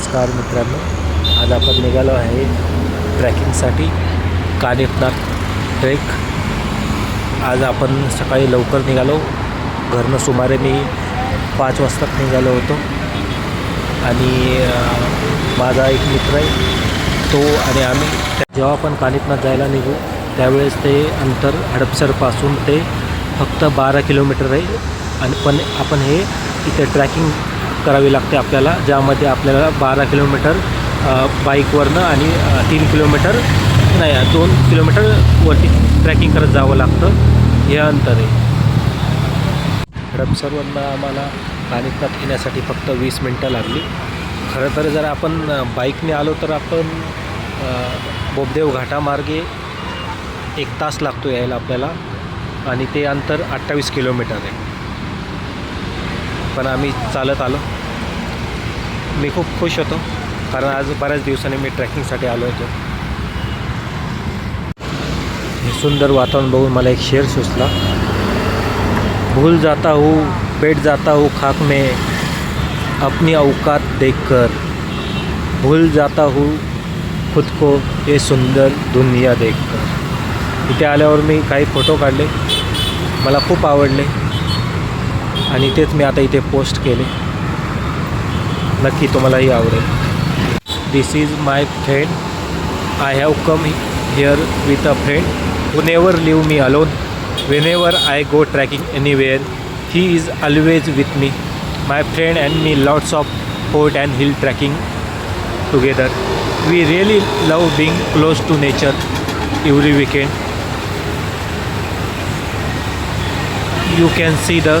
नमस्कार मित्रांनो आज आपण निघालो आहे ट्रॅकिंगसाठी कानिपनाथ ट्रेक. आज आपण सकाळी लवकर निघालो. घरनं सुमारे मी पाच वाजता निघालो होतो. आणि माझा एक मित्र आहे तो आणि आम्ही जेव्हा आपण कानिपनाथ जायला निघू त्यावेळेस ते अंतर हडपसरपासून ते फक्त बारा किलोमीटर आहे. आणि पण आपण हे इथे ट्रॅकिंग करावी लागते आपल्याला ज्यामध्ये आपल्याला बारा किलोमीटर बाईकवरनं आणि तीन किलोमीटर नाही दोन किलोमीटर वरती ट्रॅकिंग करत जावं लागतं. हे अंतर. आहे सर्वांना आम्हाला कानिपनाथ येण्यासाठी फक्त वीस मिनटं लागली. खरं तर जर आपण बाईकने आलो तर आपण बोबदेव घाटामार्गे एक तास लागतो यायला आपल्याला. आणि ते अंतर अठ्ठावीस किलोमीटर आहे. पण चालत आलो. मी खूप खुश होतो, कारण आज बऱ्याच दिवसांनी मी ट्रॅकिंगसाठी आलो हे सुंदर वातावरण बघून मला एक शेर सुचला. भूल जाता हूँ बैठ जाता हूँ खाक में, अपनी औकात देखकर। भूल जाता हूँ, खुद को ये सुंदर दुनिया देखकर. इथे आल्यावर मी काही फ़ोटो काढले. मला खूप आवडले. आणि तेच मी आता इथे पोस्ट केले. नक्की तुम्हालाही आवडेल. This is my friend I have come here with a friend who never leave me alone when ever I go trekking anywhere he is always with me my friend and me lots of fort and hill trekking together we really love being close to nature every weekend you can see the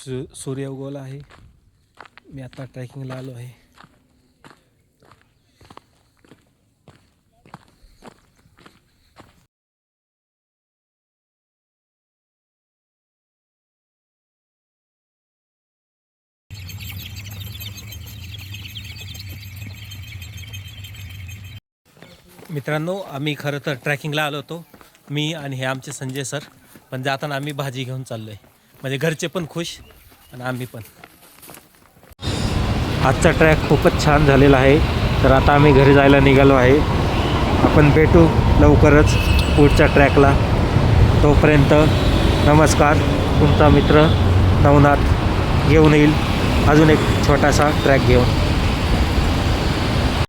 सु सूर्य उगवला आहे. मी आता ट्रॅकिंगला आलो आहे. मित्रांनो आम्ही खरं तर ट्रॅकिंगला आलो होतो. मी आणि हे आमचे संजय सर. पण जाताना आम्ही भाजी घेऊन चाललो आहे म्हणजे घरचे पण खुश आणि आम्ही पण. आजचा ट्रॅक खूपच छान झालेला आहे. तर आता आम्ही घरी जायला निघालो आहे. आपण भेटू लवकरच पुढच्या ट्रॅकला तोपर्यंत नमस्कार. तुमचा मित्र नवनाथ घेऊन येईल. अजून एक छोटासा ट्रॅक घेऊन.